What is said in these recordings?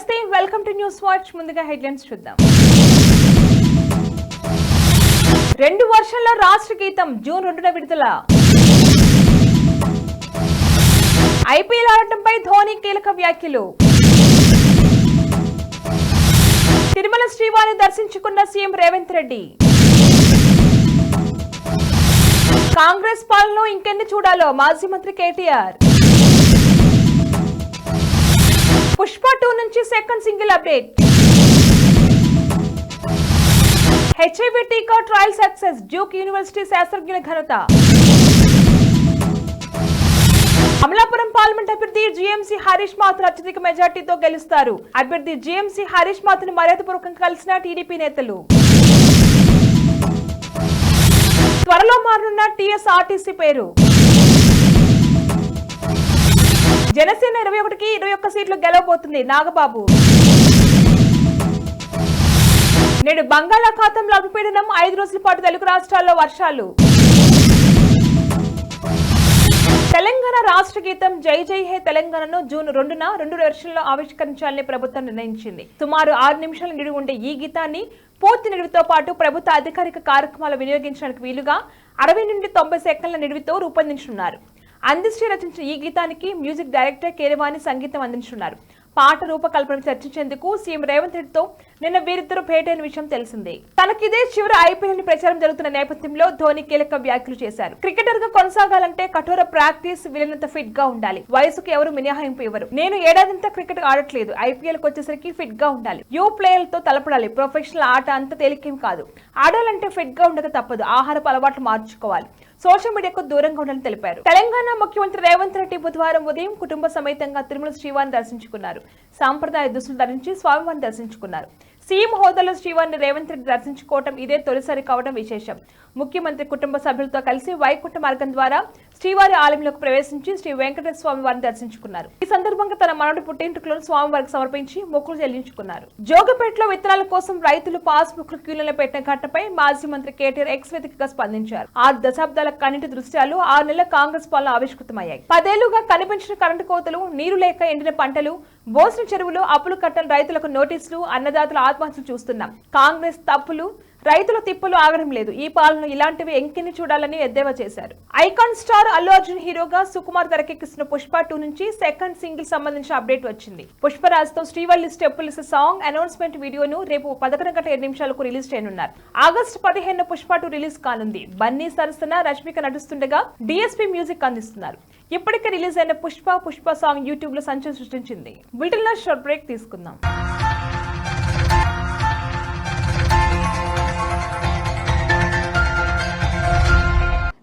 నమస్తే welcome to News Watch ముందుగా headlines చూద్దాం. రెండు వర్షంలో రాష్ట్ర గీతం జూన్ రెండున విడుదల. ఐపీఎల్ ఆడటంపై ధోని కీలక వ్యాఖ్యలు. తిరుమల శ్రీవారిని దర్శించుకున్న సీఎం రేవంత్ రెడ్డి. కాంగ్రెస్ పాలనలో ఇంకెన్ని చూడాలో మాజీ మంత్రి కేటీఆర్. పుష్ప టూ నుంచి సెకండ్ సింగిల్ అప్డేట్. హెచ్ఐవి టీకా ట్రయల్ సక్సెస్ డ్యూక్ యూనివర్సిటీ శాస్త్రజ్ఞుల ఘనత. అమలాపురం పార్లమెంట్ అభ్యర్థి జీఎంసీ హరీష్ మాథుర్ అత్యధిక మెజార్టీతో గెలుస్తారు. అభ్యర్థి జీఎంసీ హరీష్ మాథుర్ మర్యాదపూర్వకంగా కలిసిన టీడీపీ నేతలు. త్వరలో మారనున్న టీఎస్ఆర్టీసీ పేరు. జనసేన ఇరవై ఒకటికి ఇరవై ఒక్క సీట్లు గెలవబోతుంది. నాగబాబు. నేడు బంగాళాఖాతంలో అల్పపీడనం ఐదు రోజుల పాటు తెలుగు రాష్ట్రాల్లో వర్షాలు. తెలంగాణ రాష్ట్ర గీతం జై జై హే తెలంగాణను జూన్ రెండున రెండు వెర్షన్లో ఆవిష్కరించాలని ప్రభుత్వం నిర్ణయించింది. సుమారు ఆరు నిమిషాల నిడివి ఉండే ఈ గీతాన్ని పూర్తి నిడివితో పాటు ప్రభుత్వ అధికారిక కార్యక్రమాలు వినియోగించడానికి వీలుగా అరవై నుండి తొంభై సెకండ్ల నిడివితో రూపొందించనున్నారు. అందిశ్రీ రచించిన ఈ గీతానికి మ్యూజిక్ డైరెక్టర్ కేరవాణి సంగీతం అందించున్నారు పాట రూపకల్పన చర్చించేందుకు సీఎం రేవంత్ రెడ్డితో నిన్న వీరిద్దరూ భేటైన విషయం తెలిసిందే. తనకిదే చివరి ఐపీఎల్ ప్రచారం జరుగుతున్న నేపథ్యంలో ధోని కీలక వ్యాఖ్యలు చేశారు. క్రికెటర్గా కొనసాగాలంటే కఠోర ప్రాక్టీస్ వీలైనంత ఫిట్గా ఉండాలి. వయసుకు ఎవరు మినహాయింపు ఇవ్వరు. నేను ఏడాదింతా క్రికెట్ ఆడట్లేదు. ఐపీఎల్కు వచ్చేసరికి ఫిట్గా ఉండాలి. యూ ప్లేయర్లతో తలపడాలి. ప్రొఫెషనల్ ఆట అంత తేలికేం కాదు. ఆడాలంటే ఫిట్గా ఉండక తప్పదు. ఆహారపు అలవాట్లు మార్చుకోవాలి. సోషల్ మీడియాకు దూరంగా ఉండాలని తెలిపారు. తెలంగాణ ముఖ్యమంత్రి రేవంత్ రెడ్డి బుధవారం ఉదయం కుటుంబ సమేతంగా తిరుమల శ్రీవారిని దర్శించుకున్నారు. సాంప్రదాయ దుస్తులు ధరించి స్వామివారిని దర్శించుకున్నారు. సీఎం హోదాలో శ్రీవారిని రేవంత్ రెడ్డి దర్శించుకోవడం ఇదే తొలిసారి కావడం విశేషం. ముఖ్యమంత్రి కుటుంబ సభ్యులతో కలిసి వైకుంఠ మార్గం ద్వారా శ్రీవారి ఆలయంలోకి ప్రవేశించి శ్రీ వెంకటేశ్వర స్వామి వారిని దర్శించుకున్నారు. ఈ సందర్భంగా తన మనవడి పుట్టింటికలను స్వామివారికి సమర్పించి మొక్కులు చెల్లించుకున్నారు. జోగపేటలో విత్తనాల కోసం రైతులు పాస్ బుక్లు క్యూలలో పెట్టిన ఘటనపై మాజీ మంత్రి కేటీఆర్ ఎక్స్ వేదికగా స్పందించారు. ఆరు దశాబ్దాల కన్నిటి దృశ్యాలు ఆరు నెలల కాంగ్రెస్ పాలన ఆవిష్కృతమయ్యాయి. పదేళ్ళుగా కనిపించిన కరెంటు కోతలు నీరు లేక ఎండిన పంటలు బోసిన చెరువులు అప్పులు కట్టని రైతులకు నోటీసులు అన్నదాతల ఆత్మహత్యలు చూస్తున్నాం. కాంగ్రెస్ తప్పులు రైతుల తిప్పులు ఆగడం లేదు. ఈ పాలన ఇలాంటివి ఎంకిని చూడాలని ఎద్దేవా చేశారు. ఐకాన్ స్టార్ అల్లు అర్జున్ హీరోగా సుకుమార్ తెరకెక్కిస్తున్న పుష్ప టూ నుంచి సెకండ్ సింగిల్ సంబంధించిన అప్డేట్ వచ్చింది. పుష్పరాజ్తో శ్రీవల్లి స్టెప్పుల్స్ సాంగ్ అనౌన్స్మెంట్ వీడియోను రేపు పదకొండు గంట ఏడు నిమిషాలకు రిలీజ్ చేయనున్నారు. ఆగస్టు పదిహేను పుష్ప టూ రిలీజ్ కానుంది. బన్నీ సరసన రష్మిక నడుస్తుండగా డిఎస్పీ మ్యూజిక్ అందిస్తున్నారు. ఇప్పటికే రిలీజ్ అయిన పుష్ప పుష్ప సాంగ్ యూట్యూబ్లో సంచలనం సృష్టించింది. వీటిలో షార్ట్ బ్రేక్ తీసుకుందాం.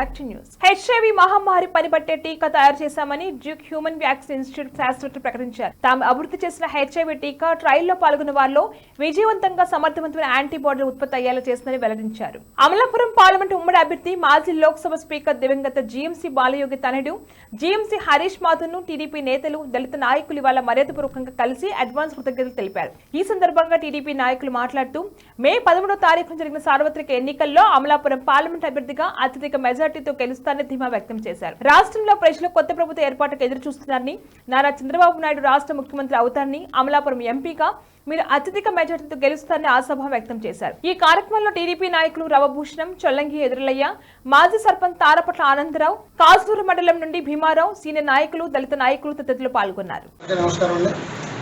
బ్యాక్ టు న్యూస్ హెచ్ఐవి మహమ్మారి పనిపట్టే టీకా తయారు చేశామని డ్యూక్ హ్యూమన్ వ్యాక్సిన్ ఇన్స్టిట్యూట్ శాస్త్రవేత్తలు ప్రకటించారు. తాము అభివృద్ధి చేసిన హెచ్ఐవి టీకా ట్రయల్లో పాల్గొన్న వారిలో విజయవంతంగా సమర్థవంతమైన యాంటీబాడీలు ఉత్పత్తి అయ్యేలా చేస్తుందని వెల్లడించారు. అమలాపురం పార్లమెంట్ ఉమ్మడి అభ్యర్థి మాజీ లోక్సభ స్పీకర్ దివంగత జీఎంసీ బాలయోగి తనయుడు జీఎంసీ హరీష్ మాథుర్ను టీడీపీ నేతలు దళిత నాయకులు ఇవాళ మర్యాదపూర్వకంగా కలిసి అడ్వాన్స్ కృతజ్ఞతలు తెలిపారు. ఈ సందర్భంగా టీడీపీ నాయకులు మాట్లాడుతూ మే పదమూడో తారీఖున జరిగిన సార్వత్రిక ఎన్నికల్లో అమలాపురం పార్లమెంట్ అభ్యర్థిగా అత్యధిక మెజార్టీతో గెలుస్తారని ధీమా వ్యక్తం చేశారు. రాష్ట్రంలో ప్రజలు కొత్త ప్రభుత్వ ఏర్పాటుకు ఎదురు చూస్తున్నారని నారా చంద్రబాబు నాయుడు రాష్ట్ర ముఖ్యమంత్రి అవుతారని అమలాపురం ఎంపీగా మీరు అత్యధిక మెజార్టీతో గెలుస్తారని ఆశాభ వ్యక్తం చేశారు. ఈ కార్యక్రమంలో టీడీపీ నాయకులు రవభూషణం చొల్లంగి ఎదురులయ్య మాజీ సర్పంచ్ తారపట్ల ఆనందరావు కాజూరు మండలం నుండి భీమారావు సీనియర్ నాయకులు దళిత నాయకులు తదితరులు పాల్గొన్నారు. నమస్కారం అండి.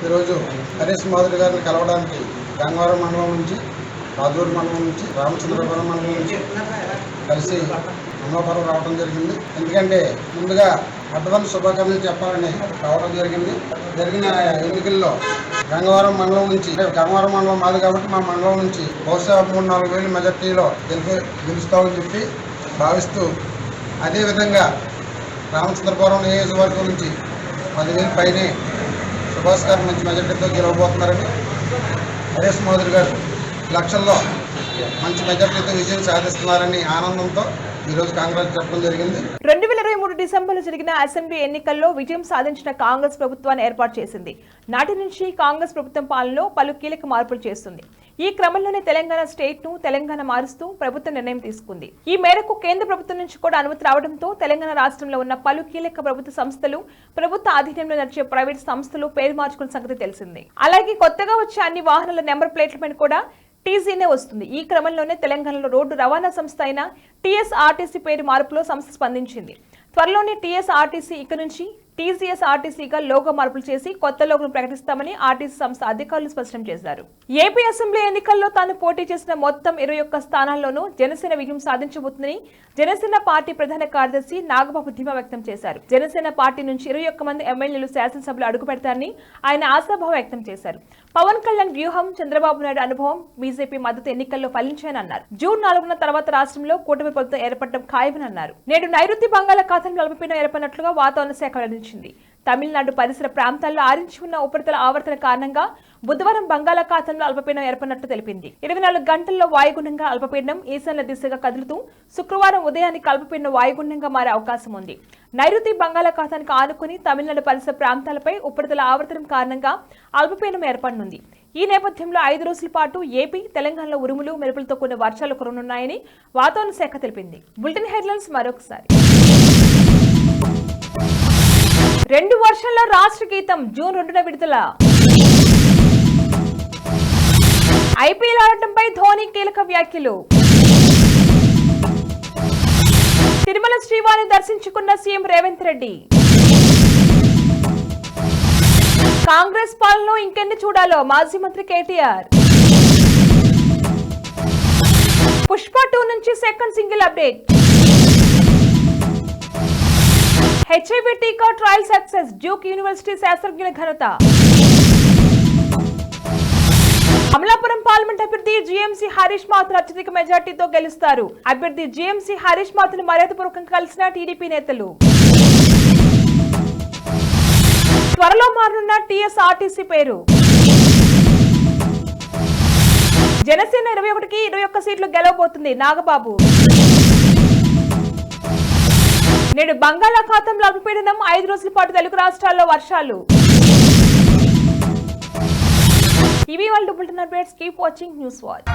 ఈరోజు హరీష్ మాధురి గారిని కలవడానికి గంగవరం మండలం నుంచి మండలం నుంచి రామచంద్రపురం మండలం నుంచి కలిసి అమలాపురం రావడం జరిగింది. ఎందుకంటే ముందుగా అడ్వాన్స్ శుభాకాంక్షలు చెప్పాలని రావడం జరిగింది. జరిగిన ఎన్నికల్లో గంగవరం మండలం నుంచి గంగవరం మండలం మాది కాబట్టి మా మండలం నుంచి బహుశా మూడు నాలుగు వేలు మెజార్టీలో గెలిపి గెలుస్తామని చెప్పి భావిస్తూ అదేవిధంగా రామచంద్రపురం నియోజకవర్గం నుంచి పదివేలు పైనే సుభాష్ గారు మంచి మెజార్టీతో గెలవబోతున్నారని హరీష్ మోదీ గారు లక్షల్లో మంచి మెజార్టీతో విజయం సాధిస్తున్నారని ఆనందంతో ఈరోజు కాంగ్రెస్ చెప్పడం జరిగింది. రెండు వేల ఇరవై మూడు డిసెంబర్లో జరిగిన అసెంబ్లీ ఎన్నికల్లో విజయం సాధించిన కాంగ్రెస్ ప్రభుత్వాన్ని ఏర్పాటు చేసింది. నాటి నుంచి కాంగ్రెస్ ప్రభుత్వం పాలనలో పలు కీలక మార్పులు చేస్తుంది. ఈ క్రమంలోనే తెలంగాణ స్టేట్ను తెలంగాణ మారుస్తూ ప్రభుత్వం నిర్ణయం తీసుకుంది. ఈ మేరకు కేంద్ర ప్రభుత్వం నుంచి కూడా అనుమతి రావడంతో తెలంగాణ రాష్ట్రంలో ఉన్న పలు కీలక ప్రభుత్వ సంస్థలు ప్రభుత్వ ఆధీనంలో నడిచే ప్రైవేట్ సంస్థలు పేరు మార్చుకున్న సంగతి తెలిసింది. అలాగే కొత్తగా వచ్చే అన్ని వాహనాల నెంబర్ ప్లేట్ల పైన కూడా టీసీనే వస్తుంది. ఈ క్రమంలోనే తెలంగాణలో రోడ్డు రవాణా సంస్థ అయిన టీఎస్ఆర్టీసీ పేరు మార్పులో సంస్థ స్పందించింది. త్వరలోనే టీఎస్ఆర్టీసీ ఇక నుంచి టీసీఎస్ ఆర్టీసీగా లోగో మార్పులు చేసి కొత్త లోగోను ప్రకటిస్తామని ఆర్టీసీ సంస్థ అధికారులు స్పష్టం చేశారు. ఏపీ అసెంబ్లీ ఎన్నికల్లో తాను పోటీ చేసిన మొత్తం ఇరవై ఒక్క స్థానాల్లోనూ జనసేన విజయం సాధించబోతుందని జనసేన పార్టీ ప్రధాన కార్యదర్శి నాగబాబు ధీమా వ్యక్తం చేశారు. జనసేన పార్టీ నుంచి ఇరవై ఒక్క మంది ఎమ్మెల్యేలు శాసనసభలో అడుగు పెడతారని ఆయన ఆశాభావం వ్యక్తం చేశారు. పవన్ కళ్యాణ్ వ్యూహం చంద్రబాబు నాయుడు అనుభవం బీజేపీ మద్దతు ఎన్నికల్లో ఫలించాయని అన్నారు. జూన్ నాలుగున తర్వాత రాష్ట్రంలో కూటమి ప్రభుత్వం ఏర్పడడం ఖాయమని అన్నారు. నేడు నైరుతి బంగాళాఖాతంలో అల్పపీడనం ఏర్పడినట్లుగా వాతావరణ శాఖ వెల్లడించింది. తమిళనాడు పరిసర ప్రాంతాల్లో ఆరించి ఉన్న ఉపరితల ఆవర్తన కారణంగా బుధవారం బంగాళాఖాతంలో అల్పపీడనం ఏర్పడినట్లు తెలిపింది. ఇరవై నాలుగు గంటల్లో వాయుగుండంగా అల్పపీడనం ఈశాన్య దిశగా కదులుతూ శుక్రవారం ఉదయానికి అల్పపీడనం వాయుగుండంగా మారే అవకాశం ఉంది. నైరుతి బంగాళాఖాతానికి ఆనుకుని తమిళనాడు పరిసర ప్రాంతాలపై ఉపరితల ఆవర్తనం కారణంగా అల్పపీడనం ఏర్పడనుంది. ఈ నేపథ్యంలో ఐదు రోజుల పాటు ఏపీ తెలంగాణలో ఉరుములు మెరుపులతో కొన్ని వర్షాలు కురనున్నాయని వాతావరణ శాఖ తెలిపింది. బులెటిన్ హెడ్లైన్స్ మరొకసారి. రెండు వర్షాల్లో రాష్ట్ర గీతం జూన్ రెండున విడుదల. ఐపీఎల్ ఆడటంపై ధోని కీలక వ్యాఖ్యలు. తిరుమల శ్రీవారిని దర్శించుకున్న సీఎం రేవంత్ రెడ్డి. కాంగ్రెస్ పాలన ఇంకెన్ని చూడాలో మాజీ మంత్రి కేటీఆర్. పుష్ప టూ నుంచి సెకండ్ సింగిల్ అప్డేట్. హెచ్ఐవి టీకా ట్రయల్ సక్సెస్ డ్యూక్ యూనివర్సిటీ శాస్త్రజ్ఞుల ఘనత. అమలాపురం పార్లమెంట్ అభ్యర్థి జీఎంసీ హరీష్ మాథుర్ అత్యధిక మెజార్టీతో గెలుస్తారు. అభ్యర్థి జీఎంసీ హరీష్ మాథుర్ మర్యాదపూర్వకంగా కలిసిన టీడీపీ నేతలు. త్వరలో మారనున్న టీఎస్ఆర్టీసీ పేరు. జనసేన ఇరవై ఒకటికి ఇరవై ఒక్క సీట్లు గెలవబోతుంది నాగబాబు. నేడు బంగాళాఖాతంలో అల్పపీడనం ఐదు రోజుల పాటు తెలుగు రాష్ట్రాల్లో వర్షాలు. ఇవి వాళ్ళు bulletin updates. Keep watching News Watch